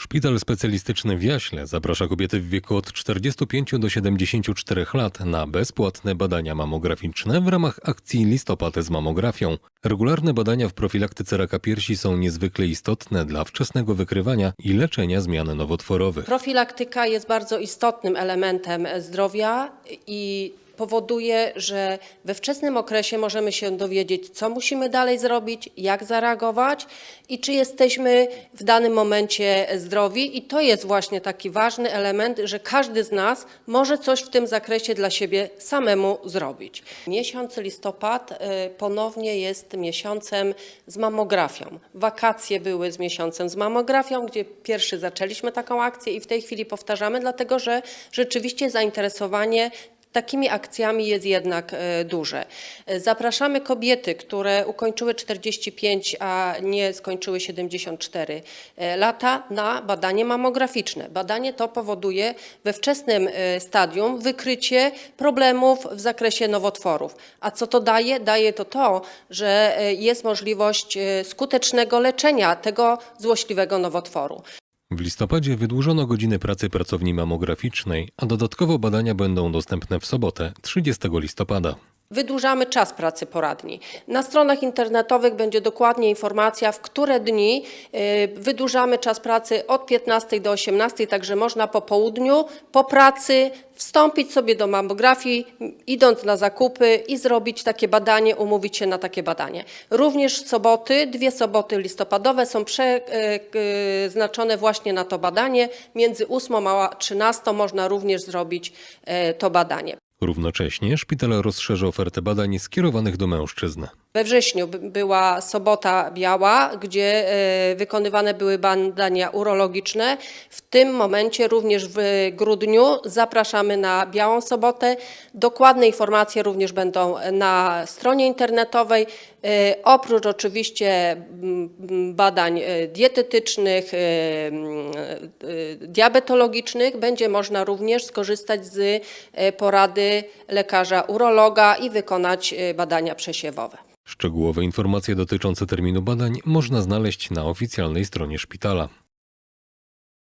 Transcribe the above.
Szpital specjalistyczny w Jaśle zaprasza kobiety w wieku od 45 do 74 lat na bezpłatne badania mamograficzne w ramach akcji Listopad z mamografią. Regularne badania w profilaktyce raka piersi są niezwykle istotne dla wczesnego wykrywania i leczenia zmian nowotworowych. Profilaktyka jest bardzo istotnym elementem zdrowia i powoduje, że we wczesnym okresie możemy się dowiedzieć, co musimy dalej zrobić, jak zareagować i czy jesteśmy w danym momencie zdrowi. I to jest właśnie taki ważny element, że każdy z nas może coś w tym zakresie dla siebie samemu zrobić. Miesiąc listopad y, ponownie jest miesiącem z mamografią. Wakacje były z miesiącem z mamografią, gdzie pierwszy zaczęliśmy taką akcję i w tej chwili powtarzamy, dlatego że rzeczywiście zainteresowanie Takimi akcjami jest jednak e, duże. E, Zapraszamy kobiety, które ukończyły 45, a nie skończyły 74 e, lata na badanie mamograficzne. Badanie to powoduje we wczesnym stadium wykrycie problemów w zakresie nowotworów. A co to daje? Daje to to, że jest możliwość skutecznego leczenia tego złośliwego nowotworu. W listopadzie wydłużono godziny pracy pracowni mamograficznej, a dodatkowo badania będą dostępne w sobotę 30 listopada. Wydłużamy czas pracy poradni. Na stronach internetowych będzie dokładnie informacja, w które dni y, wydłużamy czas pracy od 15 do 18, także można po południu, po pracy wstąpić sobie do mammografii, idąc na zakupy i zrobić takie badanie, umówić się na takie badanie. Również soboty, dwie soboty listopadowe są przeznaczone właśnie na to badanie. Między 8 a 13 można również zrobić to badanie. Równocześnie szpital rozszerzy ofertę badań skierowanych do mężczyzn. We wrześniu by- była sobota biała, gdzie e, wykonywane były badania urologiczne. W tym momencie, również w grudniu, zapraszamy na białą sobotę. Dokładne informacje również będą na stronie internetowej. E, Oprócz oczywiście badań e, dietetycznych, diabetologicznych, będzie można również skorzystać z porady lekarza urologa i wykonać badania przesiewowe. Szczegółowe informacje dotyczące terminu badań można znaleźć na oficjalnej stronie szpitala.